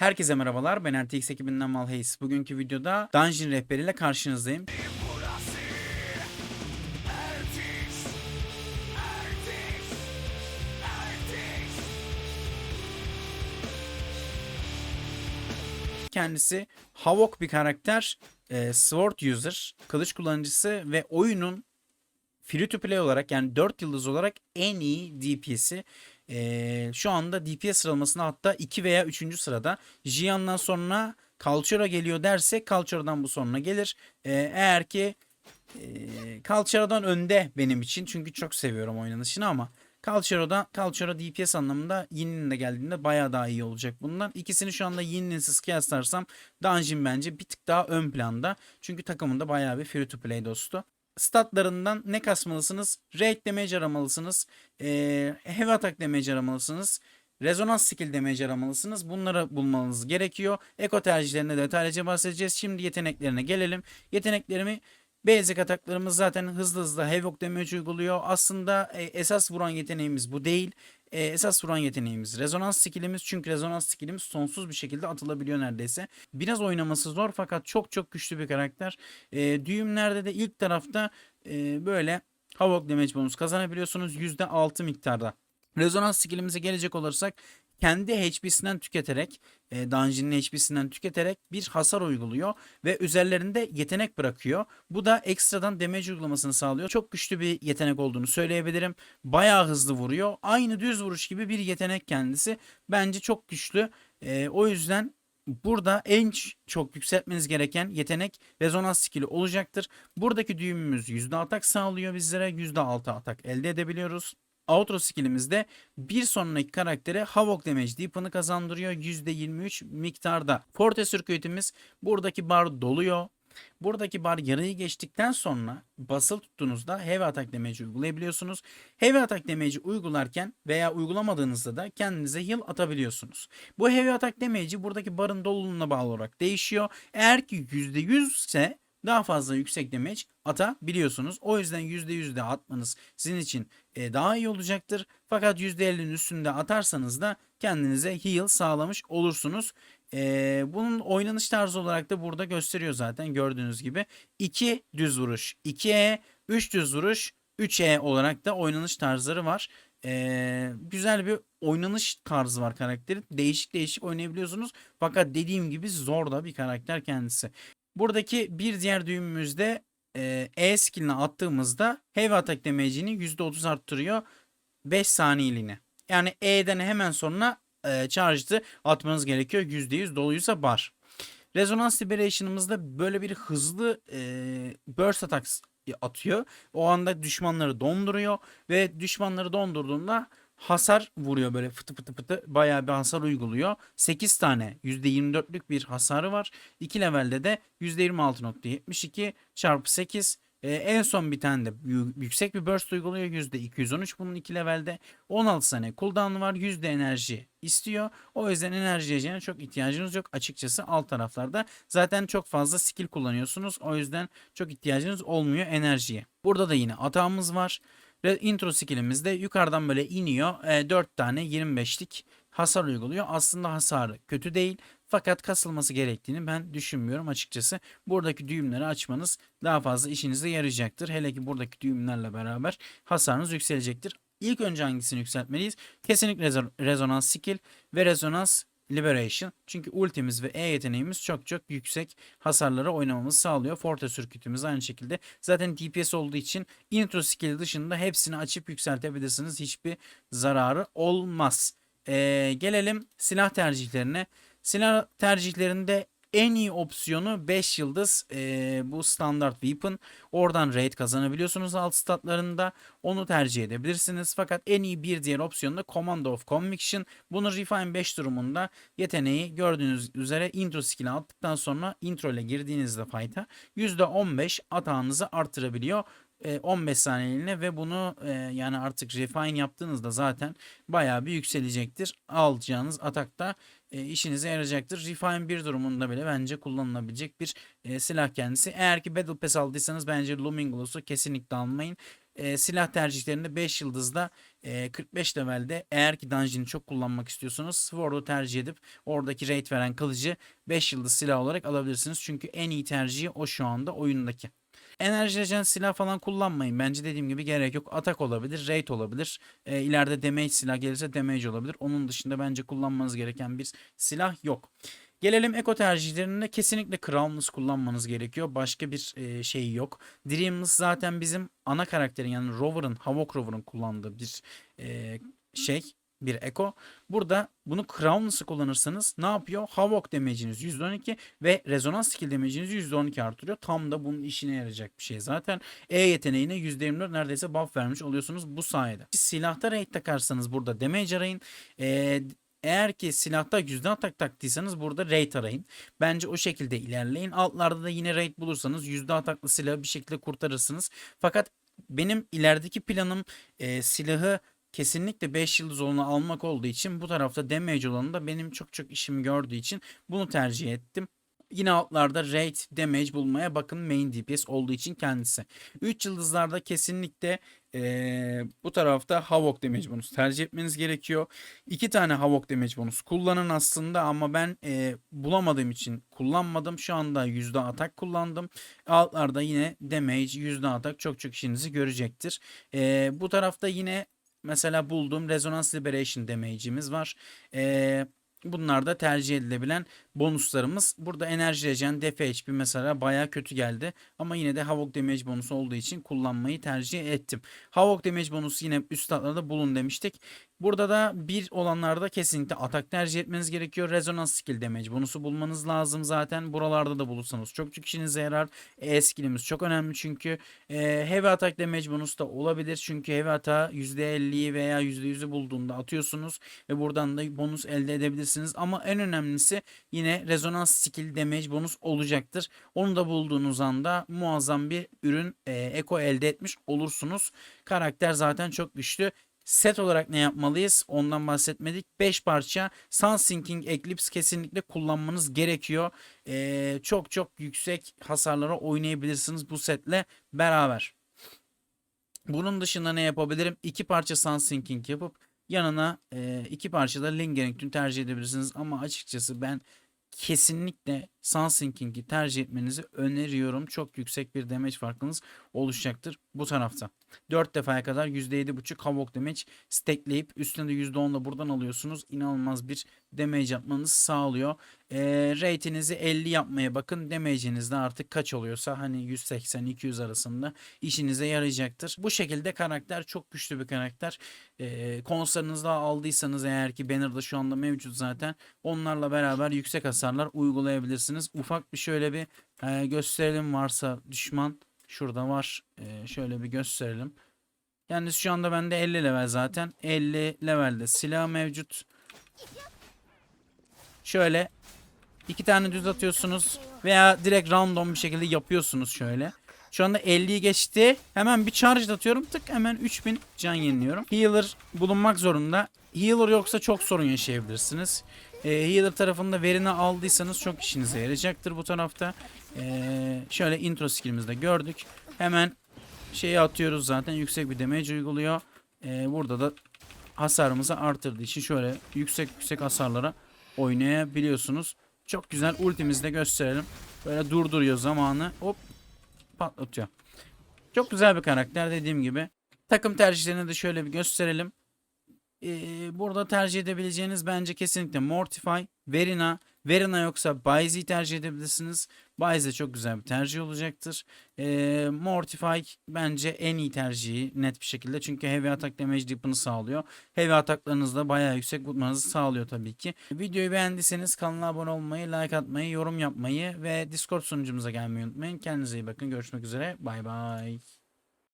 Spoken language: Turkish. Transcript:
Herkese merhabalar. Ben RTX ekibinden Malheys. Bugünkü videoda Dungeon rehberiyle karşınızdayım. Kendisi Havok bir karakter, e, Sword user, kılıç kullanıcısı ve oyunun free to play olarak yani 4 yıldız olarak en iyi DPS'i. Ee, şu anda DPS sıralamasında hatta 2 veya 3. sırada. Jian'dan sonra Cultura geliyor derse Cultura'dan bu sonuna gelir. Ee, eğer ki e, önde benim için çünkü çok seviyorum oynanışını ama Cultura'da Cultura DPS anlamında Yin'in de geldiğinde bayağı daha iyi olacak bundan. İkisini şu anda Yin'insiz kıyaslarsam Dungeon bence bir tık daha ön planda. Çünkü takımında bayağı bir free to play dostu statlarından ne kasmalısınız? Raid damage aramalısınız. Ee, heavy attack damage aramalısınız. Rezonans skill damage aramalısınız. Bunları bulmanız gerekiyor. Eko tercihlerine detaylıca bahsedeceğiz. Şimdi yeteneklerine gelelim. Yeteneklerimi Basic ataklarımız zaten hızlı hızlı Havoc damage uyguluyor. Aslında e, esas vuran yeteneğimiz bu değil. E, esas vuran yeteneğimiz rezonans skillimiz. Çünkü rezonans skillimiz sonsuz bir şekilde atılabiliyor neredeyse. Biraz oynaması zor fakat çok çok güçlü bir karakter. E, düğümlerde de ilk tarafta e, böyle Havoc damage bonus kazanabiliyorsunuz %6 miktarda. Rezonans skillimize gelecek olursak kendi HP'sinden tüketerek, e, Dungeon'ın HP'sinden tüketerek bir hasar uyguluyor ve üzerlerinde yetenek bırakıyor. Bu da ekstradan damage uygulamasını sağlıyor. Çok güçlü bir yetenek olduğunu söyleyebilirim. Bayağı hızlı vuruyor. Aynı düz vuruş gibi bir yetenek kendisi. Bence çok güçlü. E, o yüzden Burada en çok yükseltmeniz gereken yetenek rezonans skill'i olacaktır. Buradaki düğümümüz %6 atak sağlıyor bizlere. %6 atak elde edebiliyoruz outro skillimizde bir sonraki karaktere Havok damage deep'ını kazandırıyor %23 miktarda. Forte circuit'imiz buradaki bar doluyor. Buradaki bar yarıyı geçtikten sonra basılı tuttuğunuzda heavy attack damage uygulayabiliyorsunuz. Heavy attack damage uygularken veya uygulamadığınızda da kendinize heal atabiliyorsunuz. Bu heavy attack damage'i buradaki barın doluluğuna bağlı olarak değişiyor. Eğer ki %100 ise daha fazla yüksek damage atabiliyorsunuz. O yüzden %100 de atmanız sizin için e, daha iyi olacaktır. Fakat %50'nin üstünde atarsanız da kendinize heal sağlamış olursunuz. E, bunun oynanış tarzı olarak da burada gösteriyor zaten gördüğünüz gibi. 2 düz vuruş, 2E, 3 düz vuruş, 3E olarak da oynanış tarzları var. Ee, güzel bir oynanış tarzı var karakterin. Değişik değişik oynayabiliyorsunuz. Fakat dediğim gibi zor da bir karakter kendisi. Buradaki bir diğer düğümümüzde e, e skillini attığımızda heavy attack damage'ini %30 arttırıyor 5 saniyeliğine. Yani E'den hemen sonra e, charge'ı atmanız gerekiyor. %100 doluysa bar. Resonance Liberation'ımızda böyle bir hızlı e, burst attacks atıyor. O anda düşmanları donduruyor ve düşmanları dondurduğunda hasar vuruyor böyle fıtı fıtı fıtı bayağı bir hasar uyguluyor. 8 tane %24'lük bir hasarı var. 2 levelde de %26.72 çarpı 8 ee, en son bir tane de yüksek bir burst uyguluyor. %213 bunun 2 levelde. 16 saniye cooldown var. %. enerji istiyor. O yüzden enerji yiyeceğine çok ihtiyacınız yok. Açıkçası alt taraflarda zaten çok fazla skill kullanıyorsunuz. O yüzden çok ihtiyacınız olmuyor enerjiye. Burada da yine atağımız var. Ve intro skillimiz de yukarıdan böyle iniyor. E, 4 tane 25'lik hasar uyguluyor. Aslında hasarı kötü değil. Fakat kasılması gerektiğini ben düşünmüyorum açıkçası. Buradaki düğümleri açmanız daha fazla işinize yarayacaktır. Hele ki buradaki düğümlerle beraber hasarınız yükselecektir. İlk önce hangisini yükseltmeliyiz? Kesinlikle rezonans skill ve rezonans Liberation. Çünkü ultimiz ve E yeteneğimiz çok çok yüksek hasarlara oynamamızı sağlıyor. Forte sürkütümüz aynı şekilde. Zaten DPS olduğu için intro skill dışında hepsini açıp yükseltebilirsiniz. Hiçbir zararı olmaz. Ee, gelelim silah tercihlerine. Silah tercihlerinde en iyi opsiyonu 5 yıldız e, bu standart weapon. Oradan raid kazanabiliyorsunuz alt statlarında. Onu tercih edebilirsiniz. Fakat en iyi bir diğer opsiyon da Command of Conviction. Bunu Refine 5 durumunda yeteneği gördüğünüz üzere intro skill'i attıktan sonra intro ile girdiğinizde fight'a %15 atağınızı artırabiliyor. 15 saniyeliğine ve bunu e, yani artık refine yaptığınızda zaten bayağı bir yükselecektir. Alacağınız atakta e, işinize yarayacaktır. Refine 1 durumunda bile bence kullanılabilecek bir e, silah kendisi. Eğer ki Battle Pass aldıysanız bence Looming kesinlikle almayın. e, silah tercihlerinde 5 yıldızda e, 45 levelde eğer ki dungeon'ı çok kullanmak istiyorsanız Sword'u tercih edip oradaki rate veren kılıcı 5 yıldız silah olarak alabilirsiniz. Çünkü en iyi tercihi o şu anda oyundaki. Enerji silah falan kullanmayın. Bence dediğim gibi gerek yok. Atak olabilir, rate olabilir. E, ileride damage silah gelirse damage olabilir. Onun dışında bence kullanmanız gereken bir silah yok. Gelelim eko tercihlerinde kesinlikle Crownless kullanmanız gerekiyor. Başka bir e, şey yok. Dreamless zaten bizim ana karakterin yani Rover'ın, Havok Rover'ın kullandığı bir e, şey bir eko. Burada bunu Crownless'ı kullanırsanız ne yapıyor? Havok damage'iniz %12 ve rezonans skill damage'inizi %12 artırıyor. Tam da bunun işine yarayacak bir şey. Zaten E yeteneğine %24 neredeyse buff vermiş oluyorsunuz bu sayede. Silahta raid takarsanız burada damage arayın. E, eğer ki silahta yüzde atak taktıysanız burada raid arayın. Bence o şekilde ilerleyin. Altlarda da yine raid bulursanız yüzde ataklı silahı bir şekilde kurtarırsınız. Fakat benim ilerideki planım e, silahı kesinlikle 5 yıldız olanı almak olduğu için bu tarafta damage olanı da benim çok çok işimi gördüğü için bunu tercih ettim. Yine altlarda rate, damage bulmaya bakın main DPS olduğu için kendisi. 3 yıldızlarda kesinlikle ee, bu tarafta Havok damage bonus tercih etmeniz gerekiyor. 2 tane Havok damage bonus kullanın aslında ama ben e, bulamadığım için kullanmadım. Şu anda yüzde atak kullandım. Altlarda yine damage, yüzde atak çok çok işinizi görecektir. E, bu tarafta yine mesela bulduğum Resonance Liberation damage'imiz var. Eee Bunlar da tercih edilebilen bonuslarımız. Burada enerji regen, def HP mesela baya kötü geldi. Ama yine de Havok damage bonusu olduğu için kullanmayı tercih ettim. Havok damage bonusu yine üst statlarda bulun demiştik. Burada da bir olanlarda kesinlikle atak tercih etmeniz gerekiyor. Rezonans skill damage bonusu bulmanız lazım zaten. Buralarda da bulursanız çok çok işinize yarar. E skillimiz çok önemli çünkü. E, heavy atak damage bonusu da olabilir. Çünkü heavy ata %50'yi veya %100'ü bulduğunda atıyorsunuz. Ve buradan da bonus elde edebilirsiniz. Ama en önemlisi yine rezonans skill damage bonus olacaktır. Onu da bulduğunuz anda muazzam bir ürün e, eko elde etmiş olursunuz. Karakter zaten çok güçlü. Set olarak ne yapmalıyız? Ondan bahsetmedik. 5 parça Sun Sinking Eclipse kesinlikle kullanmanız gerekiyor. Ee, çok çok yüksek hasarlara oynayabilirsiniz bu setle beraber. Bunun dışında ne yapabilirim? 2 parça Sun Sinking yapıp yanına e, iki parça da Lingering tercih edebilirsiniz. Ama açıkçası ben kesinlikle Sunsinking'i tercih etmenizi öneriyorum. Çok yüksek bir damage farkınız oluşacaktır bu tarafta. 4 defaya kadar %7.5 Havok damage stackleyip üstüne de %10 buradan alıyorsunuz. İnanılmaz bir damage yapmanızı sağlıyor. E, rate'inizi 50 yapmaya bakın. Damage'iniz de artık kaç oluyorsa hani 180-200 arasında işinize yarayacaktır. Bu şekilde karakter çok güçlü bir karakter. E, konslarınızda aldıysanız eğer ki Banner'da şu anda mevcut zaten onlarla beraber yüksek hasarlar uygulayabilirsiniz. Ufak bir şöyle bir e, gösterelim varsa düşman. Şurada var. E, şöyle bir gösterelim. Kendisi şu anda bende 50 level zaten. 50 levelde silah mevcut. Şöyle iki tane düz atıyorsunuz veya direkt random bir şekilde yapıyorsunuz şöyle. Şu anda 50'yi geçti. Hemen bir charge atıyorum. Tık hemen 3000 can yeniliyorum. Healer bulunmak zorunda. Healer yoksa çok sorun yaşayabilirsiniz. Ee, healer tarafında verini aldıysanız çok işinize yarayacaktır bu tarafta. Ee, şöyle intro skillimizde gördük. Hemen şeyi atıyoruz zaten. Yüksek bir damage uyguluyor. Ee, burada da hasarımızı artırdığı için şöyle yüksek yüksek hasarlara oynayabiliyorsunuz. Çok güzel ultimizi de gösterelim. Böyle durduruyor zamanı. Hop patlatıyor. Çok güzel bir karakter dediğim gibi. Takım tercihlerini de şöyle bir gösterelim. Ee, burada tercih edebileceğiniz bence kesinlikle Mortify, Verina, Verina yoksa Bayze'yi tercih edebilirsiniz. Bayze çok güzel bir tercih olacaktır. Ee, Mortify bence en iyi tercihi net bir şekilde. Çünkü heavy atak damage dip'ini sağlıyor. Heavy ataklarınızda bayağı yüksek vurmanızı sağlıyor tabii ki. Videoyu beğendiyseniz kanala abone olmayı, like atmayı, yorum yapmayı ve Discord sunucumuza gelmeyi unutmayın. Kendinize iyi bakın. Görüşmek üzere. Bay bay.